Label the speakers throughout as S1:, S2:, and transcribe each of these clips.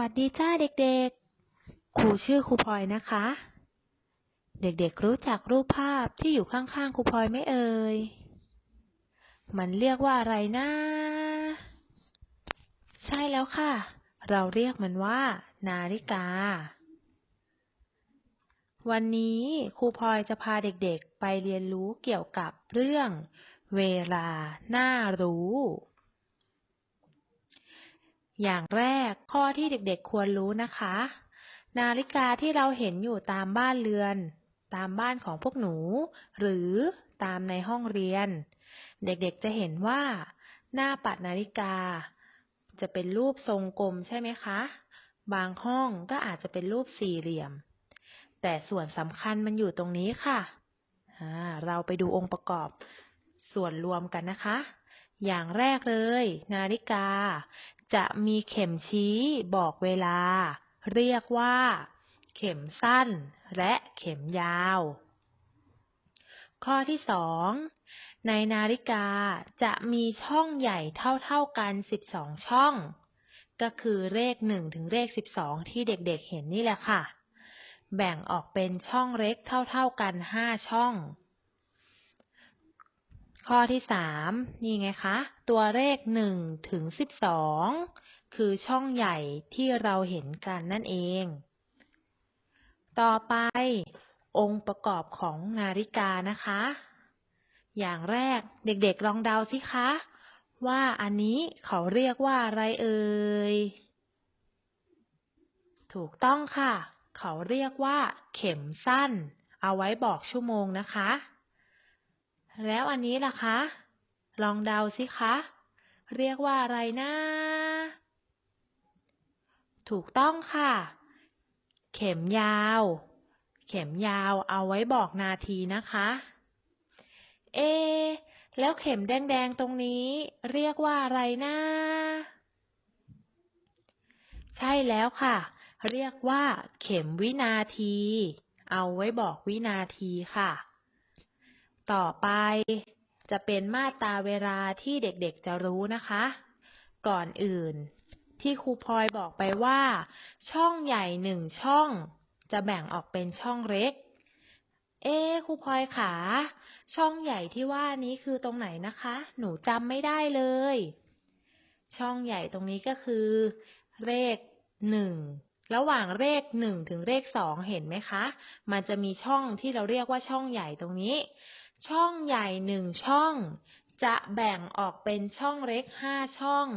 S1: วัสดีจ้าเด็กๆ ครูชื่อครูพลอยนะคะ เด็กๆรู้จักรูปภาพที่อยู่ข้างๆครูพลอยไหมเอ่ย มันเรียกว่าอะไรนะ ใช่แล้วค่ะ เราเรียกมันว่า นาฬิกา วันนี้ครูพลอยจะพาเด็กๆ ไปเรียนรู้เกี่ยวกับเรื่อง เวลาน่ารู้ อย่างแรกข้อที่เด็กๆควรรู้นะคะ นาฬิกาที่เราเห็นอยู่ตามบ้านเรือน ตามบ้านของพวกหนู หรือตามในห้องเรียน เด็กๆจะเห็นว่า หน้าปัดนาฬิกา จะเป็นรูปทรงกลมใช่ไหมคะ บางห้องก็อาจจะเป็นรูปสี่เหลี่ยม แต่ส่วนสำคัญมันอยู่ตรงนี้ค่ะ เราไปดูองค์ประกอบส่วนรวมกันนะคะอย่างแรกเลย นาฬิกา จะมีเข็มชี้บอกเวลา เรียกว่า เข็มสั้นและเข็มยาว ข้อที่สองในนาฬิกาจะมีช่องใหญ่เท่าๆกัน 12 ช่อง ก็คือเลข 1 ถึงเลข 12 ที่เด็กๆเห็นนี่แหละค่ะ แบ่งออกเป็นช่องเล็กเท่าๆกัน 5 ช่อง ข้อที่สามนี่ไงคะ ตัวเลขหนึ่งถึงสิบสองคือช่องใหญ่ที่เราเห็นกันนั่นเอง ต่อไป องค์ประกอบของนาฬิกานะคะ อย่างแรกเด็กๆลองเดาสิคะ ว่าอันนี้เขาเรียกว่าอะไรเอ่ย ถูกต้องค่ะ เขาเรียกว่าเข็มสั้น เอาไว้บอกชั่วโมงนะคะ แล้วอันนี้ล่ะคะ ลองเดาสิคะ เรียกว่าอะไรนะ ถูกต้องค่ะ เข็มยาว เข็มยาวเอาไว้บอกนาทีนะคะ เอ แล้วเข็มแดงๆตรงนี้ เรียกว่าอะไรนะใช่แล้วค่ะ เรียกว่าเข็มวินาที เอาไว้บอกวินาทีค่ะ ต่อไป จะเป็นมาตราเวลาที่เด็กๆจะรู้นะคะ ก่อนอื่น ที่ครูพลอยบอกไปว่า ช่องใหญ่หนึ่งช่อง จะแบ่งออกเป็นช่องเล็ก เอ๊ครูพลอยขา ช่องใหญ่ที่ว่านี้คือตรงไหนนะคะ หนูจำไม่ได้เลย ช่องใหญ่ตรงนี้ก็คือ เลขหนึ่งระหว่างเลขหนึ่งถึงเลขสองเห็นไหมคะ มันจะมีช่องที่เราเรียกว่าช่องใหญ่ตรงนี้ ช่องใหญ่หนึ่งช่อง จะแบ่งออกเป็นช่องเล็กห้าช่อง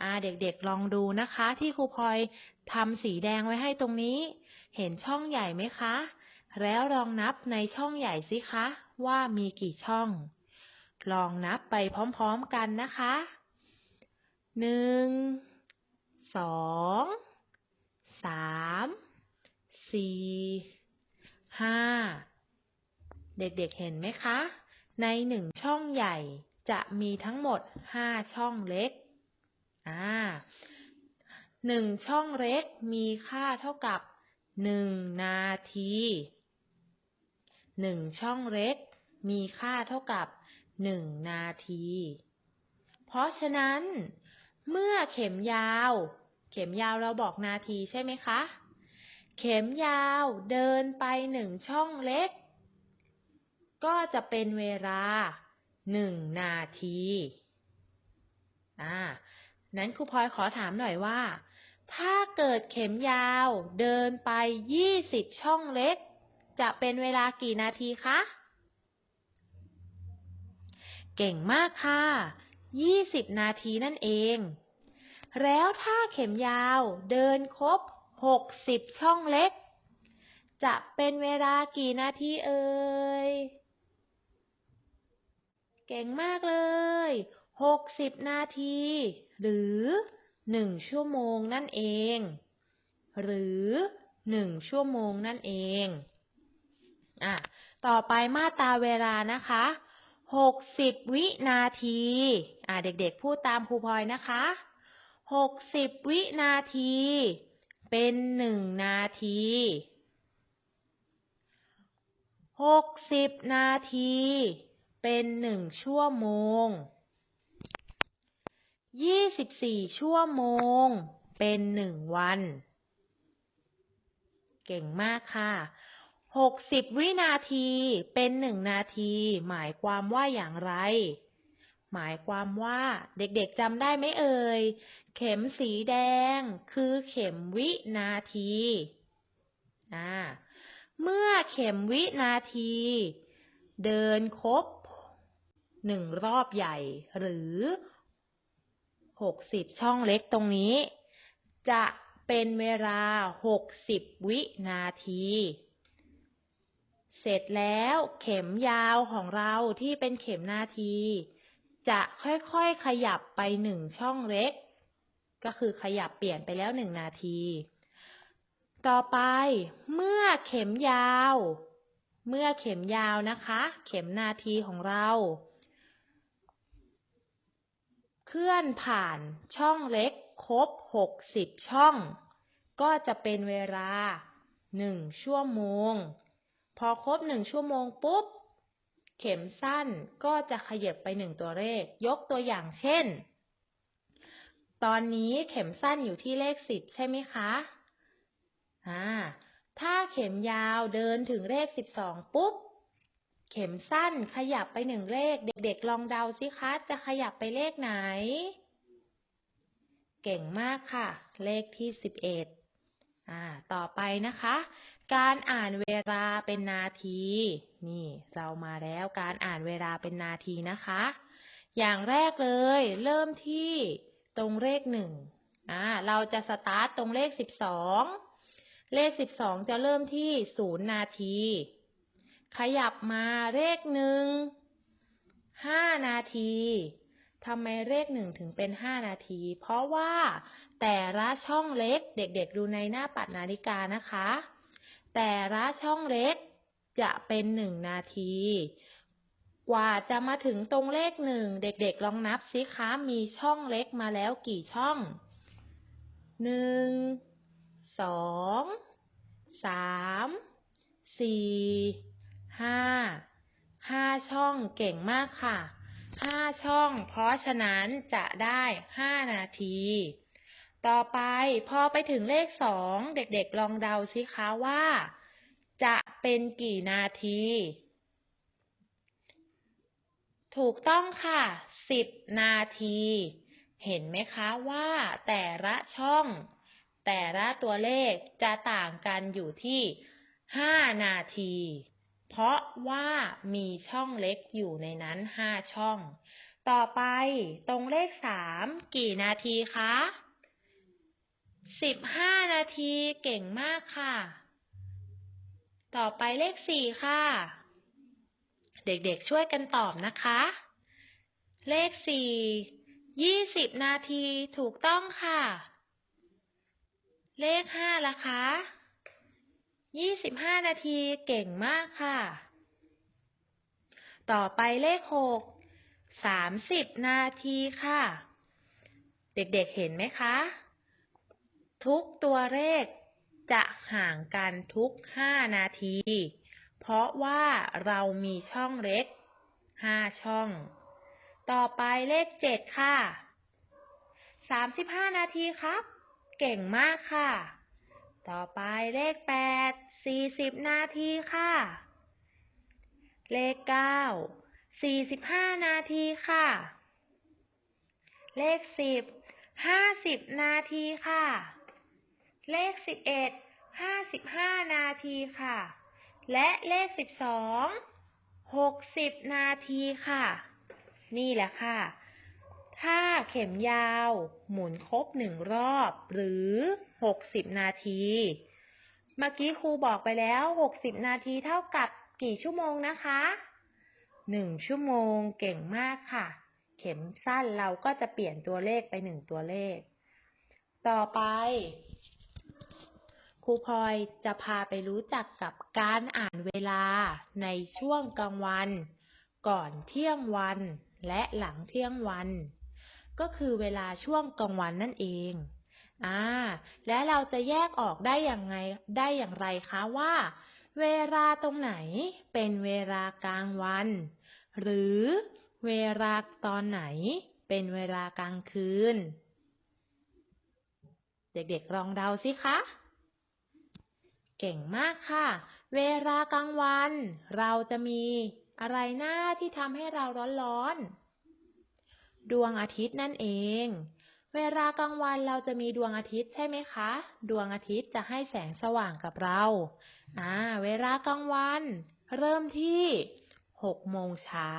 S1: อ่าเด็กๆลองดูนะคะ ที่ครูพลอยทำสีแดงไว้ให้ตรงนี้ เห็นช่องใหญ่ไหมคะ แล้วลองนับในช่องใหญ่สิคะ ว่ามีกี่ช่อง ลองนับไปพร้อมๆกันนะคะหนึ่งสองสามสี่ห้า เด็กๆเห็นไหมคะ ในหนึ่งช่องใหญ่จะมีทั้งหมดห้าช่องเล็ก อ่าหนึ่งช่องเล็กมีค่าเท่ากับหนึ่งนาทีหนึ่งช่องเล็กมีค่าเท่ากับหนึ่งนาที เพราะฉะนั้น เมื่อเข็มยาว เข็มยาวเราบอกนาทีใช่ไหมคะ เข็มยาวเดินไปหนึ่งช่องเล็ก ก็จะเป็นเวลาหนึ่งนาทีอ่านั้นครูพลอยขอถามหน่อยว่า ถ้าเกิดเข็มยาวเดินไปยี่สิบช่องเล็ก จะเป็นเวลากี่นาทีคะ เก่งมากค่ะยี่สิบนาทีนั่นเอง แล้วถ้าเข็มยาวเดินครบหกสิบช่องเล็ก จะเป็นเวลากี่นาทีเอ่ย เก่งมากเลยหกสิบนาที หรือหนึ่งชั่วโมงนั่นเอง หรือหนึ่งชั่วโมงนั่นเองอะต่อไปมาตราเวลานะคะหกสิบวินาทีอะเด็กๆพูดตามครูพลอยนะคะหกสิบวินาที เป็นหนึ่งนาทีหกสิบนาที เป็นหนึ่งชั่วโมง ยี่สิบสี่ชั่วโมง เป็นหนึ่งวัน เก่งมากค่ะหกสิบวินาทีเป็นหนึ่งนาที หมายความว่าอย่างไร หมายความว่าเด็กๆจำได้ไหมเอ่ย เข็มสีแดง คือเข็มวินาทีอ่าเมื่อเข็มวินาที เดินครบ หนึ่งรอบใหญ่ หรือหกสิบช่องเล็กตรงนี้ จะเป็นเวลาหกสิบวินาที เสร็จแล้วเข็มยาวของเราที่เป็นเข็มนาที จะค่อยๆขยับไปหนึ่งช่องเล็ก ก็คือขยับเปลี่ยนไปแล้วหนึ่งนาที ต่อไปเมื่อเข็มยาว เมื่อเข็มยาวนะคะ เข็มนาทีของเรา เคลื่อนผ่านช่องเล็กครบหกสิบช่อง ก็จะเป็นเวลาหนึ่งชั่วโมง พอครบหนึ่งชั่วโมงปุ๊บ เข็มสั้นก็จะขยับไปหนึ่งตัวเลข ยกตัวอย่างเช่น ตอนนี้เข็มสั้นอยู่ที่เลขสิบใช่ไหมคะ อ่า ถ้าเข็มยาวเดินถึงเลขสิบสองปุ๊บ เข็มสั้นขยับไปหนึ่งเลข เด็กๆลองเดาสิคะ จะขยับไปเลขไหน เก่งมากค่ะ เลขที่สิบเอ็ดอ่า ต่อไปนะคะ การอ่านเวลาเป็นนาที นี่ เรามาแล้วการอ่านเวลาเป็นนาทีนะคะ อย่างแรกเลย เริ่มที่ตรงเลขหนึ่งอ่า เราจะสตาร์ทตรงเลขสิบสองเลขสิบสองจะเริ่มที่ศูนย์นาที ขยับมาเลขหนึ่งห้านาทีทำไมเลขหนึ่งถึงเป็นห้านาที เพราะว่าแต่ละช่องเล็กเด็กๆดูในหน้าปัดนาฬิกานะคะ แต่ละช่องเล็กจะเป็นหนึ่งนาที กว่าจะมาถึงตรงเลขหนึ่งเด็กๆลองนับสิคะมีช่องเล็กมาแล้วกี่ช่องหนึ่งสองสามสี่ ห้าห้าช่องเก่งมากค่ะห้าช่อง เพราะฉะนั้นจะได้ห้านาที ต่อไปพอไปถึงเลขสองเด็กๆลองเดาสิคะว่า จะเป็นกี่นาที ถูกต้องค่ะสิบนาที เห็นไหมคะว่าแต่ละช่อง แต่ละตัวเลขจะต่างกันอยู่ที่ห้านาที เพราะว่ามีช่องเล็กอยู่ในนั้นห้าช่อง ต่อไปตรงเลขสามกี่นาทีคะสิบห้านาทีเก่งมากค่ะ ต่อไปเลขสี่ค่ะ เด็กๆช่วยกันตอบนะคะ เลขสี่ยี่สิบนาทีถูกต้องค่ะ เลขห้าล่ะคะ ยี่สิบห้านาทีเก่งมากค่ะ ต่อไปเลขหกสามสิบนาทีค่ะ เด็กๆเห็นไหมคะ ทุกตัวเลขจะห่างกันทุกห้านาที เพราะว่าเรามีช่องเล็กห้าช่อง ต่อไปเลขเจ็ดค่ะสามสิบห้านาทีครับ เก่งมากค่ะ ต่อไปเลขแปดสี่สิบนาทีค่ะ เลขเก้าสี่สิบห้านาทีค่ะ เลขสิบห้าสิบนาทีค่ะ เลขสิบเอ็ดห้าสิบห้านาทีค่ะ และเลขสิบสองหกสิบนาทีค่ะ นี่แหละค่ะ ถ้าเข็มยาว หมุนครบหนึ่งรอบ หรือหกสิบนาที เมื่อกี้ครูบอกไปแล้วหกสิบนาทีเท่ากับกี่ชั่วโมงนะคะหนึ่งชั่วโมงเก่งมากค่ะ เข็มสั้นเราก็จะเปลี่ยนตัวเลขไปหนึ่งตัวเลข ต่อไปครูพลอยจะพาไปรู้จักกับการอ่านเวลาในช่วงกลางวัน ก่อนเที่ยงวันและหลังเที่ยงวัน ก็คือเวลาช่วงกลางวันนั่นเอง อ่า และเราจะแยกออกได้อย่างไง ได้อย่างไรคะว่า เวลาตรงไหนเป็นเวลากลางวัน หรือเวลาตอนไหนเป็นเวลากลางคืน เด็กๆลองเดาสิคะ เก่งมากค่ะ เวลากลางวัน เราจะมีอะไรหน้าที่ทำให้เราร้อนๆ ดวงอาทิตย์นั่นเอง เวลากลางวันเราจะมีดวงอาทิตย์ใช่ไหมคะ ดวงอาทิตย์จะให้แสงสว่างกับเราอ่าเวลากลางวัน เริ่มที่หกโมงเช้า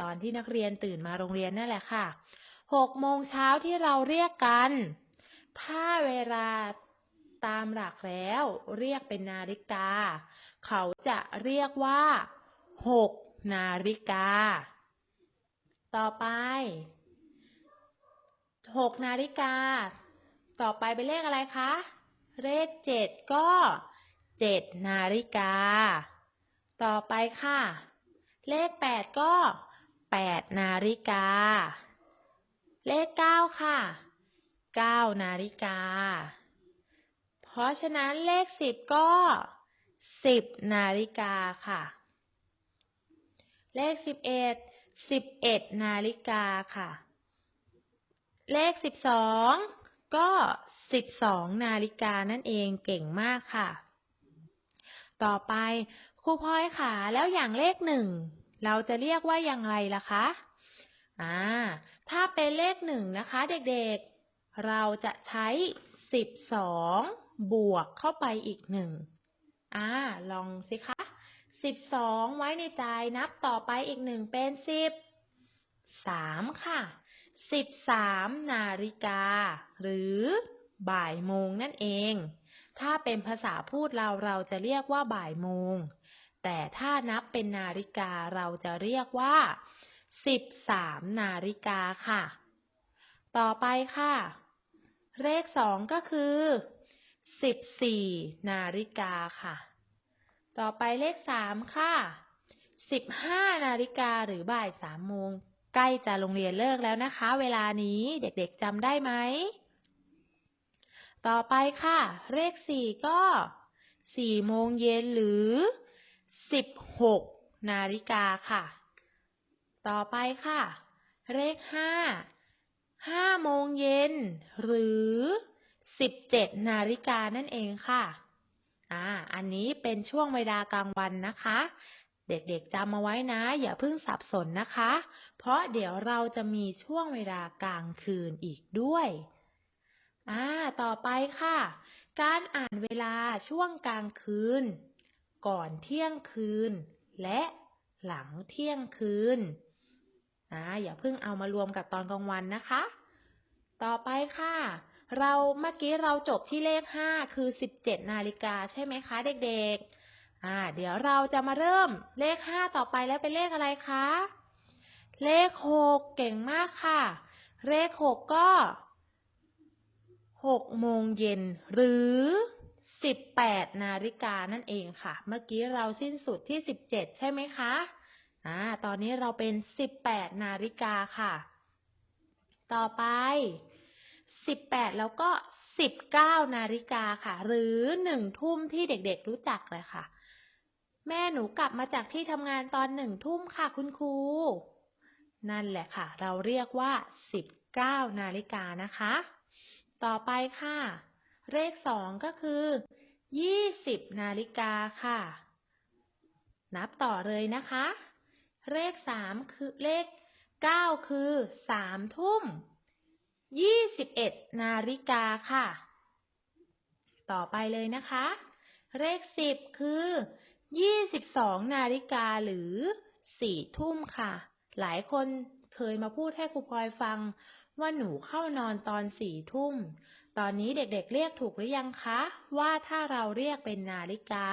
S1: ตอนที่นักเรียนตื่นมาโรงเรียนนั่นแหละค่ะหกโมงเช้าที่เราเรียกกัน ถ้าเวลาตามหลักแล้วเรียกเป็นนาฬิกา เขาจะเรียกว่าหกนาฬิกา ต่อไปหกนาฬิกา ต่อไปเป็นเลขอะไรคะ เลขเจ็ดก็เจ็ดนาฬิกา ต่อไปค่ะ เลขแปดก็แปดนาฬิกา เลขเก้าค่ะเก้านาฬิกา เพราะฉะนั้นเลขสิบก็สิบนาฬิกาค่ะ เลขสิบเอ็ด สิบเอ็ดนาฬิกาค่ะ เลขสิบสองก็สิบสองนาฬิกานั่นเองเก่งมากค่ะ ต่อไปครูพลอยค่ะ แล้วอย่างเลขหนึ่งเราจะเรียกว่าอย่างไรล่ะคะอ่าถ้าเป็นเลขหนึ่งนะคะเด็กๆ เราจะใช้สิบสองบวกเข้าไปอีกหนึ่งอ่าลองสิคะ สิบสองไว้ในใจนับต่อไปอีกหนึ่งเป็นสิบสามค่ะสิบสามนาฬิกา หรือบ่ายโมงนั่นเอง ถ้าเป็นภาษาพูดเราเราจะเรียกว่าบ่ายโมง แต่ถ้านับเป็นนาฬิกาเราจะเรียกว่าสิบสามนาฬิกาค่ะ ต่อไปค่ะ เลขสองก็คือสิบสี่นาฬิกาค่ะ ต่อไปเลขสามค่ะสิบห้านาฬิกาหรือบ่ายสามโมงใกล้จะโรงเรียนเลิกแล้วนะคะ เวลานี้เด็กๆจำได้ไหม ต่อไปค่ะ เลขสี่ก็สี่โมงเย็นหรือสิบหกนาฬิกาค่ะ ต่อไปค่ะ เลขห้าห้าโมงเย็นหรือสิบเจ็ดนาฬิกานั่นเองค่ะ อ่า อันนี้เป็นช่วงเวลากลางวันนะคะ เด็กๆจำมาไว้นะ อย่าเพิ่งสับสนนะคะ เพราะเดี๋ยวเราจะมีช่วงเวลากลางคืนอีกด้วยอ่าต่อไปค่ะ การอ่านเวลาช่วงกลางคืน ก่อนเที่ยงคืน และหลังเที่ยงคืนอ่าอย่าเพิ่งเอามารวมกับตอนกลางวันนะคะ ต่อไปค่ะ เราเมื่อกี้เราจบที่เลขห้าคือสิบเจ็ดนาฬิกาใช่ไหมคะเด็กๆ อ่า เดี๋ยวเราจะมาเริ่มเลขห้าต่อไปแล้วเป็นเลขอะไรคะ เลขหกเก่งมากค่ะ เลขหกก็หกโมงเย็นหรือสิบแปดนาฬิกานั่นเองค่ะ เมื่อกี้เราสิ้นสุดที่สิบเจ็ดใช่ไหมคะ อ่า ตอนนี้เราเป็นสิบแปดนาฬิกาค่ะ ต่อไป สิบแปดแล้วก็สิบเก้านาฬิกาค่ะ หรือหนึ่งทุ่มที่เด็กๆรู้จักเลยค่ะ แม่หนูกลับมาจากที่ทำงานตอนหนึ่งทุ่มค่ะคุณครู นั่นแหละค่ะ เราเรียกว่าสิบเก้านาฬิกานะคะ ต่อไปค่ะ เลขสองก็คือยี่สิบนาฬิกาค่ะ นับต่อเลยนะคะ เลขสามคือเลขเก้าคือสามทุ่ม ยี่สิบเอ็ดนาฬิกาค่ะ ต่อไปเลยนะคะ เลขสิบคือยี่สิบสองนาฬิกาหรือสี่ทุ่มค่ะ หลายคนเคยมาพูดให้ครูพลอยฟัง ว่าหนูเข้านอนตอนสี่ทุ่ม ตอนนี้เด็กๆเรียกถูกหรือยังคะ ว่าถ้าเราเรียกเป็นนาฬิกา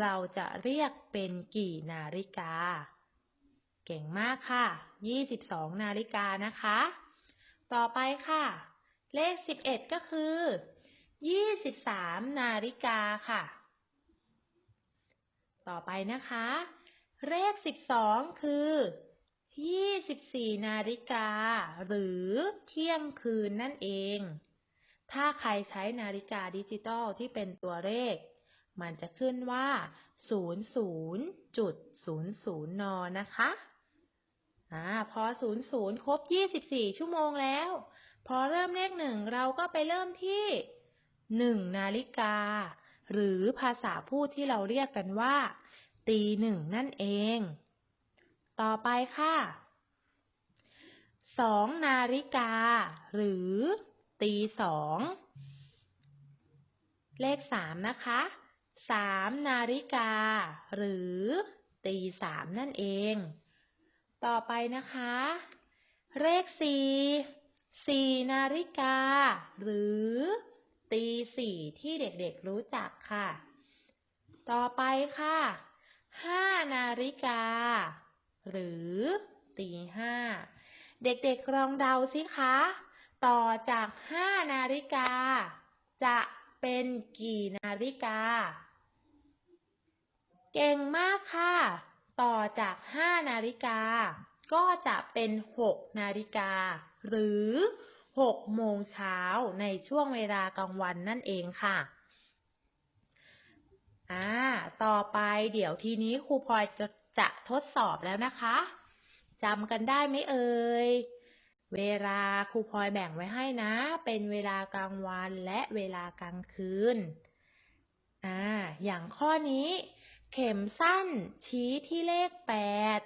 S1: เราจะเรียกเป็นกี่นาฬิกา เก่งมากค่ะ 22 นาฬิกานะคะ ต่อไปค่ะ เลข 11 ก็คือ 23 นาฬิกาค่ะ ต่อไปนะคะ เลข 12 คือ 24 นาฬิกา หรือเที่ยงคืนนั่นเอง ถ้าใครใช้นาฬิกาดิจิตอลที่เป็นตัวเลข มันจะขึ้นว่า 00.00นนะคะ อ่าพอ00ครบที่24ชั่วโมงแล้ว พอเริ่มเลขหนึ่งเราก็ไปเริ่มที่หนึ่งนาฬิกา หรือภาษาพูดที่เราเรียกกันว่า ตีหนึ่งนั่นเอง ต่อไปค่ะสองนาฬิกา หรือตีสองเลขสามนะคะสามนาฬิกา หรือตีสามนั่นเอง ต่อไปนะคะ เลขสี่สี่นาฬิกา หรือตีสี่ที่เด็กๆรู้จักค่ะ ต่อไปค่ะห้านาฬิกา หรือตีห้าเด็กๆลองเดาสิคะ ต่อจากห้านาฬิกา จะเป็นกี่นาฬิกา เก่งมากค่ะ ต่อจากห้านาฬิกา ก็จะเป็นหกนาฬิกา หรือหกโมงเช้าในช่วงเวลากลางวันนั่นเองค่ะอ่าต่อไปเดี๋ยวทีนี้ครูพลอยจะจะทดสอบแล้วนะคะจำกันได้ไหมเอ่ย เวลาครูพลอยแบ่งไว้ให้นะ เป็นเวลากลางวันและเวลากลางคืนอ่าอย่างข้อนี้ เข็มสั้นชี้ที่เลขแปด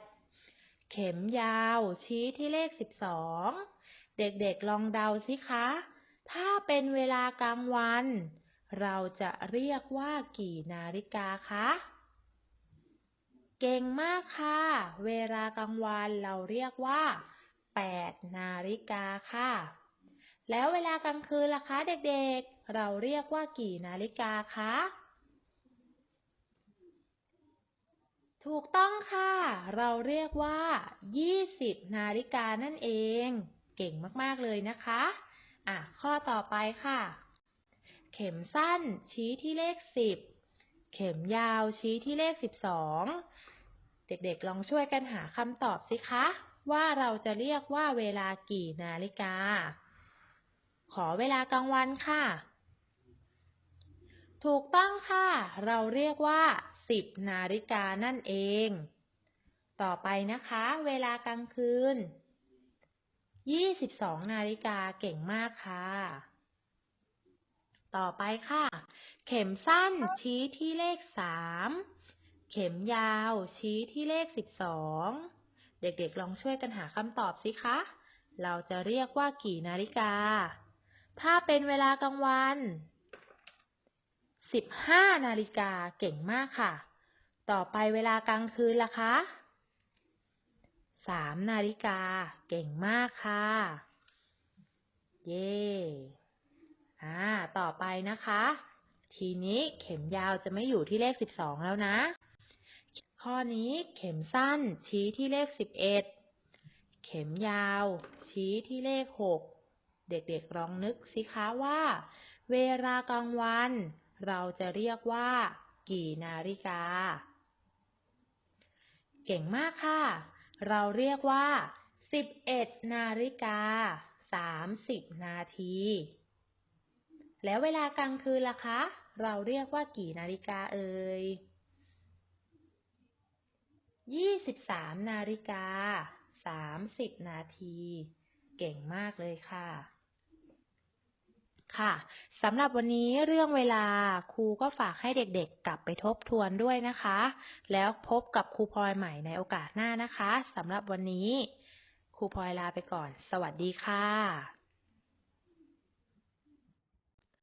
S1: เข็มยาวชี้ที่เลขสิบสอง เด็กๆลองเดาสิคะ ถ้าเป็นเวลากลางวัน เราจะเรียกว่ากี่นาฬิกาคะ เก่งมากค่ะ เวลากลางวันเราเรียกว่า8นาฬิกาค่ะ แล้วเวลากลางคืนล่ะคะเด็กๆ เราเรียกว่ากี่นาฬิกาคะ ถูกต้องค่ะ เราเรียกว่า 20 นาฬิกานั่นเอง เก่งมาก ๆ เลยนะคะ อะ ข้อต่อไปค่ะ เข็มสั้นชี้ที่เลข 10 เข็มยาวชี้ที่เลข 12 เด็ก ๆ ลองช่วยกันหาคำตอบสิคะ ว่าเราจะเรียกว่าเวลากี่นาฬิกา ขอเวลากลางวันค่ะ ถูกต้องค่ะ เราเรียกว่า 10 นาฬิกานั่นเอง ต่อไปนะคะ เวลากลางคืน 22 นาฬิกาเก่งมากค่ะ ต่อไปค่ะ เข็มสั้นชี้ที่เลข 3 เข็มยาวชี้ที่เลข 12 เด็กๆลองช่วยกันหาคำตอบสิคะ เราจะเรียกว่ากี่นาฬิกา ถ้าเป็นเวลากลางวัน 15 นาฬิกาเก่งมากค่ะ ต่อไปเวลากลางคืนล่ะคะ 3 นาฬิกาเก่งมากค่ะ เย้อ่า ต่อไปนะคะ ทีนี้เข็มยาวจะไม่อยู่ที่เลข 12 แล้วนะ ข้อนี้เข็มสั้นชี้ที่เลข 11 เข็มยาวชี้ที่เลข 6 เด็กๆลองนึกสิคะว่าเวลากลางวัน เราจะเรียกว่า กี่นาฬิกา เก่งมากค่ะ เราเรียกว่า 11 นาฬิกา 30 นาที แล้วเวลากลางคืนล่ะคะ เราเรียกว่ากี่นาฬิกาเอ่ย23 นาฬิกา 30 นาที เก่งมากเลยค่ะ ค่ะสำหรับวันนี้เรื่องเวลาครูก็ฝากให้เด็กๆ กลับไปทบทวนด้วยนะคะ แล้วพบกับครูพลอยใหม่ในโอกาสหน้านะคะสำหรับวันนี้ ครูพลอยลาไปก่อน สวัสดีค่ะ